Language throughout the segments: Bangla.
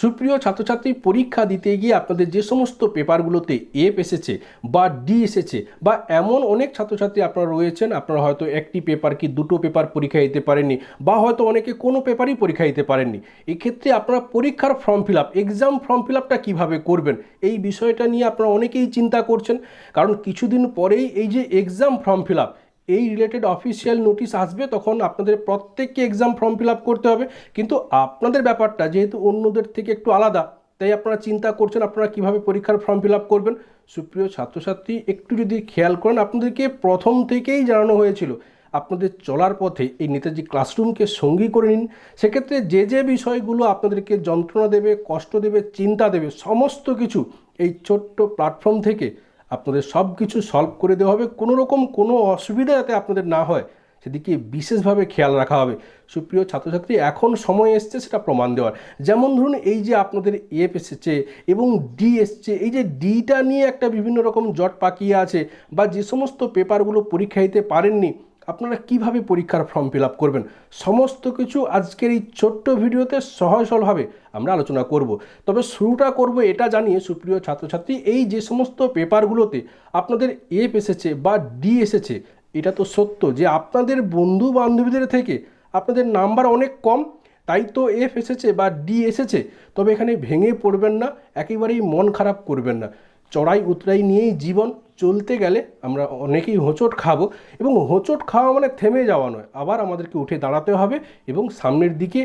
সুপ্রিয় ছাত্রছাত্রী, পরীক্ষা দিতে গিয়ে আপনাদের যে সমস্ত পেপারগুলোতে এফ এসেছে বা ডি এসেছে বা এমন অনেক ছাত্রছাত্রী আপনারা রয়েছেন, আপনারা হয়তো একটি পেপার কি দুটো পেপার পরীক্ষা দিতে পারেননি বা হয়তো অনেকে কোনো পেপারই পরীক্ষা দিতে পারেননি। এক্ষেত্রে আপনারা পরীক্ষার form fill up, exam form fill আপটা কীভাবে করবেন, এই বিষয়টা নিয়ে আপনারা অনেকেই চিন্তা করছেন। কারণ কিছুদিন পরেই এই যে এক্সাম ফর্ম ফিল আপ এই রিলেটেড অফিসিয়াল নোটিশ আসবে, তখন আপনাদের প্রত্যেককে এক্সাম ফর্ম ফিল করতে হবে। কিন্তু আপনাদের ব্যাপারটা যেহেতু অন্যদের থেকে একটু আলাদা, তাই আপনারা চিন্তা করছেন আপনারা কীভাবে পরীক্ষার ফর্ম ফিল করবেন। সুপ্রিয় ছাত্রছাত্রী, একটু যদি খেয়াল করেন, আপনাদেরকে প্রথম থেকেই জানানো হয়েছিল, আপনাদের চলার পথে এই নেতাজি ক্লাসরুমকে সঙ্গী করে নিন। সেক্ষেত্রে যে যে বিষয়গুলো আপনাদেরকে যন্ত্রণা দেবে, কষ্ট দেবে, চিন্তা দেবে, সমস্ত কিছু এই ছোট্ট প্ল্যাটফর্ম থেকে আপনাদের সব কিছু সলভ করে দেওয়া হবে। কোনো রকম কোনো অসুবিধা যাতে আপনাদের না হয়, সেদিকে বিশেষভাবে খেয়াল রাখা হবে। সুপ্রিয় ছাত্রছাত্রী, এখন সময় এসছে সেটা প্রমাণ দেওয়ার। যেমন ধরুন, এই যে আপনাদের এফ এসেছে এবং ডি এসছে, এই যে ডিটা নিয়ে একটা বিভিন্ন রকম জট পাকিয়ে আছে বা যে সমস্ত পেপারগুলো পরীক্ষা দিতে পারেননি আপনারা কীভাবে পরীক্ষার ফর্ম ফিল করবেন? সমস্ত কিছু আজকের এই ছোট্ট ভিডিওতে সহজ সরলভাবে আমরা আলোচনা করব। তবে শুরুটা করব এটা জানিয়ে সুপ্রিয় ছাত্রছাত্রী, এই যে সমস্ত পেপারগুলোতে আপনাদের এফ এসেছে বা ডি এসেছে, এটা তো সত্য যে আপনাদের বন্ধু বান্ধবীদের থেকে আপনাদের নাম্বার অনেক কম, তাই তো এফ এসেছে বা ডি এসেছে, তবে এখানে ভেঙে পড়বেন না, একেবারেই মন খারাপ করবেন না। চড়াই উতরাই নিয়েই জীবন চলতে গেলে আমরা অনেকেই হোঁচট খাব এবং হোঁচট খাওয়া মানে থেমে যাওয়া নয়, আবার আমাদেরকে উঠে দাঁড়াতে হবে এবং সামনের দিকে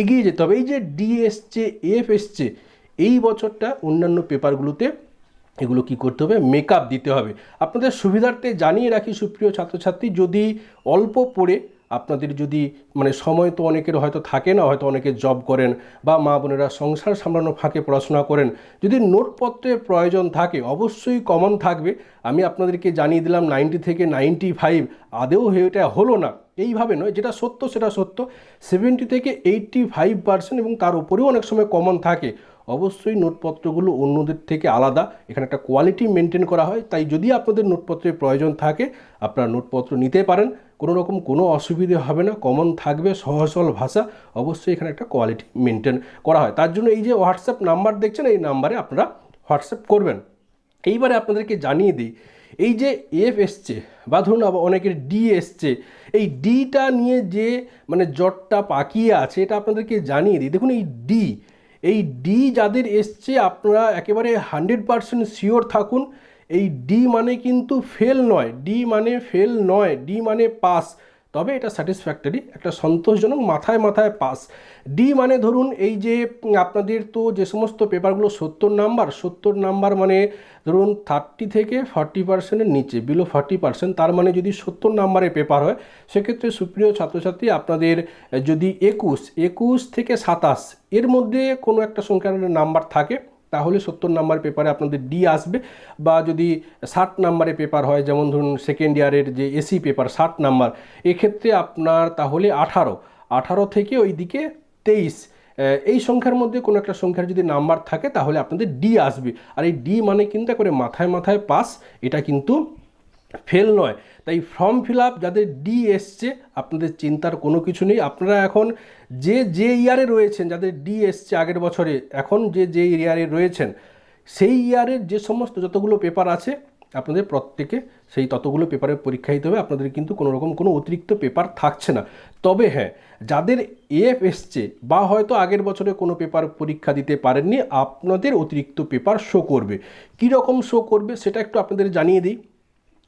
এগিয়ে যেতে হবে। এই যে ডি এসছে এফ এসছে এই বছরটা অন্যান্য পেপারগুলোতে এগুলো কি করতে হবে? মেকআপ দিতে হবে। আপনাদের সুবিধার্থে জানিয়ে রাখি সুপ্রিয় ছাত্রছাত্রী, যদি অল্প পড়ে আপনাদের যদি মানে সময় তো অনেকের হয়তো থাকে না, হয়তো অনেকে জব করেন বা মা বোনেরা সংসার সামলানো ফাঁকে পড়াশোনা করেন, যদি নোটপত্রের প্রয়োজন থাকে, অবশ্যই কমন থাকবে। আমি আপনাদেরকে জানিয়ে দিলাম নাইনটি থেকে নাইনটি ফাইভ আদেও এটা হলো না। এইভাবে নয়, যেটা সত্য সেটা সত্য। সেভেন্টি থেকে এইটটি ফাইভ পার্সেন্ট এবং তার উপরেও অনেক সময় কমন থাকে। অবশ্যই নোটপত্রগুলো অন্যদের থেকে আলাদা। এখানে একটা কোয়ালিটি মেনটেন করা হয়। তাই যদি আপনাদের নোটপত্রের প্রয়োজন থাকে, আপনারা নোটপত্র নিতে পারেন। কোনো রকম কোনো অসুবিধে হবে না কমন থাকবে সহজ সরল ভাষা, অবশ্যই এখানে একটা কোয়ালিটি মেনটেন করা হয়। তার জন্য এই যে হোয়াটসঅ্যাপ নাম্বার দেখছেন, এই নাম্বারে আপনারা হোয়াটসঅ্যাপ করবেন। এইবারে আপনাদেরকে জানিয়ে দিই, এই যে এফ এসছে বা ধরুন আবার অনেকের ডি এসছে, এই ডিটা নিয়ে যে মানে জটটা পাকিয়ে আছে, এটা আপনাদেরকে জানিয়ে দিই। দেখুন এই ডি এই ডি যাদের এসছে, আপনারা একেবারে হান্ড্রেড পারসেন্ট শিওর থাকুন এই ডি মানে কিন্তু ফেল নয় ডি মানে ফেল নয় ডি মানে পাস তবে এটা স্যাটিসফ্যাক্টরি একটা সন্তোষজনক, মাথায় মাথায় পাস ডি মানে ধরুন এই যে আপনাদের তো যে সমস্ত পেপারগুলো সত্তর নাম্বার সত্তর নাম্বার মানে ধরুন থার্টি থেকে ফর্টি পার্সেন্টের নিচে বিলো ফর্টি পার্সেন্ট তার মানে যদি সত্তর নাম্বারের পেপার হয়, সেক্ষেত্রে সুপ্রিয় ছাত্রছাত্রী, আপনাদের যদি একুশ একুশ থেকে সাতাশ, এর মধ্যে কোনো একটা সংখ্যার নাম্বার থাকে তাহলে সত্তর নাম্বার পেপারে আপনাদের ডি আসবে। বা যদি ষাট নাম্বারে পেপার হয়, যেমন ধরুন সেকেন্ড ইয়ারের যে এসি পেপার ষাট নাম্বার, এক্ষেত্রে আপনার তাহলে আঠারো। আঠারো থেকে ওই দিকে তেইশ এই সংখ্যার মধ্যে কোনো একটা সংখ্যার যদি নাম্বার থাকে, তাহলে আপনাদের ডি আসবে। আর এই ডি মানে কিন্তু করে মাথায় মাথায় পাস এটা কিন্তু ফেল নয়। তাই ফর্ম ফিল আপ যাদের ডি এসছে, আপনাদের চিন্তার কোনো কিছু নেই। আপনারা এখন যে যে ইয়ারে রয়েছেন, যাদের ডি এসছে আগের বছরে, এখন যে যে ইয়ারে রয়েছেন, সেই ইয়ারের যে সমস্ত যতগুলো পেপার আছে, আপনাদের প্রত্যেকে সেই ততগুলো পেপারের পরীক্ষা দিতে হবে। আপনাদের কিন্তু কোনো রকম কোনো অতিরিক্ত পেপার থাকছে না। তবে হ্যাঁ যাদের এফ এসছে বা হয়তো আগের বছরে কোনো পেপার পরীক্ষা দিতে পারেননি, আপনাদের অতিরিক্ত পেপার শো করবে। কী রকম শো করবে, সেটা একটু আপনাদের জানিয়ে দিই।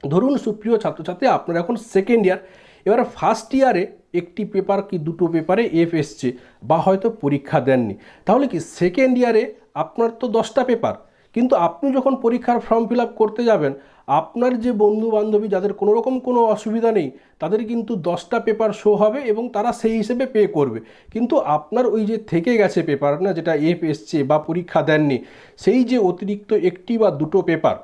ধরুন সুপ্রিয় ছাত্রছাত্রী, আপনারা এখন সেকেন্ড ইয়ার এবার ফার্স্ট ইয়ারে একটি পেপার কি দুটো পেপারে এফ এসছে, বা হয়তো পরীক্ষা দেননি। তাহলে কি সেকেন্ড ইয়ারে আপনার তো দশটা পেপার কিন্তু আপনি যখন পরীক্ষার ফর্ম ফিল করতে যাবেন, আপনার যে বন্ধু বান্ধবী যাদের কোনো রকম কোনো অসুবিধা নেই, তাদের কিন্তু দশটা পেপার শো হবে এবং তারা সেই হিসেবে পে করবে। কিন্তু আপনার ওই যে থেকে গেছে পেপার না, যেটা এফ এসছে বা পরীক্ষা দেননি, সেই যে অতিরিক্ত একটি বা দুটো পেপার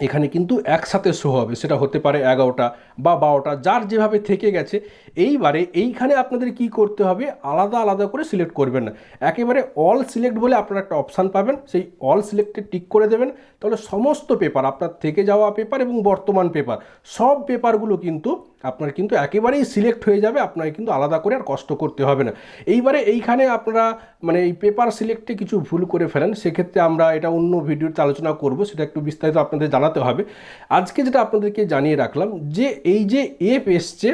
এখানে কিন্তু একসাথে শো হবে। সেটা হতে পারে এগারোটা বা বারোটা, যার যেভাবে থেকে গেছে। এইবারে এইখানে আপনাদের কি করতে হবে? আলাদা আলাদা করে সিলেক্ট করবেন না। একেবারে অল সিলেক্ট বলে আপনারা একটা অপশান পাবেন। সেই অল সিলেক্টে টিক করে দেবেন। তাহলে সমস্ত পেপার, আপনার থেকে যাওয়া পেপার এবং বর্তমান পেপার, সব পেপারগুলো কিন্তু আপনার কিন্তু একেবারেই সিলেক্ট হয়ে যাবে, আপনাকে কিন্তু আলাদা করে আর কষ্ট করতে হবে না। এইবারে এইখানে আপনারা মানে এই পেপার সিলেক্টে কিছু ভুল করে ফেলেন, সেক্ষেত্রে আমরা এটা অন্য ভিডিওতে আলোচনা করব, সেটা একটু বিস্তারিত আপনাদের জানাতে হবে। আজকে যেটা আপনাদেরকে জানিয়ে রাখলাম, যে এই যে এফ এসছে,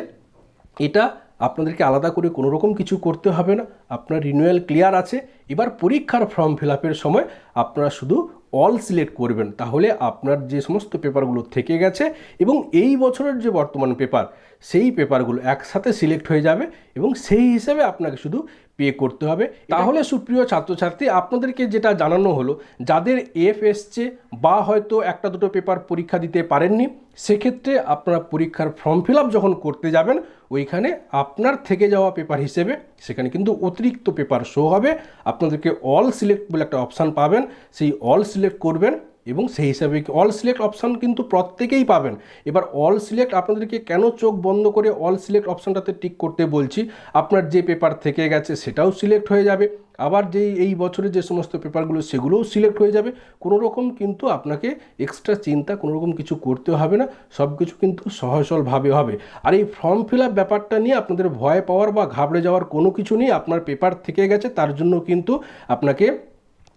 এটা আপনাদেরকে আলাদা করে কোনো রকম কিছু করতে হবে না। আপনার রিনিউয়াল ক্লিয়ার আছে, এবার পরীক্ষার ফর্ম ফিল সময় আপনারা শুধু অল সিলেক্ট করবেন, তাহলে আপনার যে সমস্ত পেপারগুলো থেকে গেছে এবং এই বছরের যে বর্তমান পেপার সেই পেপারগুলো একসাথে সিলেক্ট হয়ে যাবে এবং সেই হিসেবে আপনাকে শুধু পে করতে হবে। তাহলে সুপ্রিয় ছাত্রছাত্রী, আপনাদেরকে যেটা জানানো হলো, যাদের এফ এসছে বা হয়তো একটা দুটো পেপার পরীক্ষা দিতে পারেননি, সেক্ষেত্রে আপনারা পরীক্ষার ফর্ম ফিল যখন করতে যাবেন, ওইখানে আপনার থেকে যাওয়া পেপার হিসেবে সেখানে কিন্তু অতিরিক্ত পেপার শো হবে। আপনাদেরকে অল সিলেক্ট বলে একটা অপশান পাবেন। সেই অল সিলেক্ট করবেন। এবং সেই হিসাবে অল সিলেক্ট অপশান কিন্তু প্রত্যেকেই পাবেন। এবার অল সিলেক্ট আপনাদেরকে কেন চোখ বন্ধ করে অল সিলেক্ট অপশানটাতে টিক করতে বলছি, আপনার যে পেপার থেকে গেছে সেটাও সিলেক্ট হয়ে যাবে। আবার যেই, এই বছরে যে সমস্ত পেপারগুলো সেগুলোও সিলেক্ট হয়ে যাবে। কোনো রকম কিন্তু আপনাকে এক্সট্রা চিন্তা কোনো রকম কিছু করতে হবে না। সব কিছু কিন্তু সহজলভাবে হবে। আর এই ফর্ম ফিল আপ ব্যাপারটা নিয়ে আপনাদের ভয় পাওয়ার বা ঘাবড়ে যাওয়ার কোনো কিছু নেই। আপনার পেপার থেকে গেছে, তার জন্য কিন্তু আপনাকে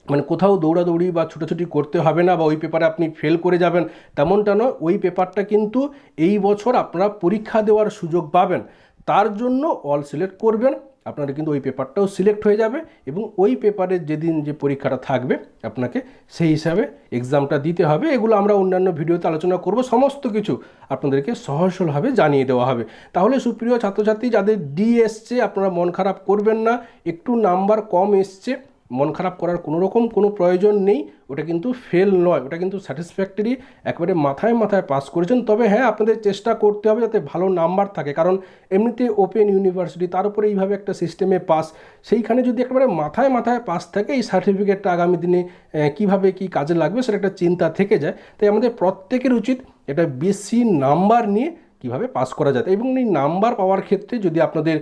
মানে কোথাও দৌড়াদৌড়ি বা ছুটোছুটি করতে হবে না বা ওই পেপারে আপনি ফেল করে যাবেন, তেমনটা নয়। ওই পেপারটা কিন্তু এই বছর আপনারা পরীক্ষা দেওয়ার সুযোগ পাবেন। তার জন্য অল সিলেক্ট করবেন। আপনার কিন্তু ওই পেপারটাও সিলেক্ট হয়ে যাবে এবং ওই পেপারের যেদিন যে পরীক্ষাটা থাকবে, আপনাকে সেই হিসাবে এক্সামটা দিতে হবে। এগুলো আমরা অন্যান্য ভিডিওতে আলোচনা করব। সমস্ত কিছু আপনাদেরকে সহজ সরলভাবে জানিয়ে দেওয়া হবে। তাহলে সুপ্রিয় ছাত্রছাত্রী, যাদের ডি এসছে, আপনারা মন খারাপ করবেন না। একটু নাম্বার কম এসছে। মন খারাপ করার কোনো রকম কোনো প্রয়োজন নেই, ওটা কিন্তু ফেল নয়, ওটা কিন্তু স্যাটিসফ্যাক্টরি একবারে মাথায় মাথায় পাস করেছেন। তবে হ্যাঁ আপনাদের চেষ্টা করতে হবে যাতে ভালো নাম্বার থাকে, কারণ এমনিতে ওপেন ইউনিভার্সিটি তার উপরে এইভাবে একটা সিস্টেমে পাস সেইখানে যদি একেবারে মাথায় মাথায় পাস থাকে, এই সার্টিফিকেটটা আগামী দিনে কীভাবে কি কাজে লাগবে সেটা একটা চিন্তা থেকে যায়। তাই আমাদের প্রত্যেকের উচিত এটা বেশি নাম্বার নিয়ে কীভাবে পাস করা যায়। এবং এই নাম্বার পাওয়ার ক্ষেত্রে যদি আপনাদের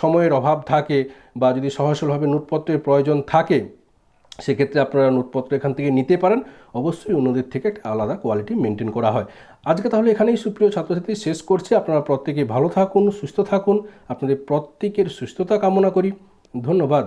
সময়ের অভাব থাকে বা যদি সহজভাবে নোটপত্রের প্রয়োজন থাকে, সেক্ষেত্রে আপনারা নোটপত্র এখান থেকে নিতে পারেন। অবশ্যই অন্যদের থেকে একটা আলাদা কোয়ালিটি মেনটেন করা হয়। আজকে তাহলে এখানেই সুপ্রিয় ছাত্রছাত্রী শেষ করছি। আপনারা প্রত্যেকে ভালো থাকুন, সুস্থ থাকুন। আপনাদের প্রত্যেকের সুস্থতা কামনা করি। ধন্যবাদ।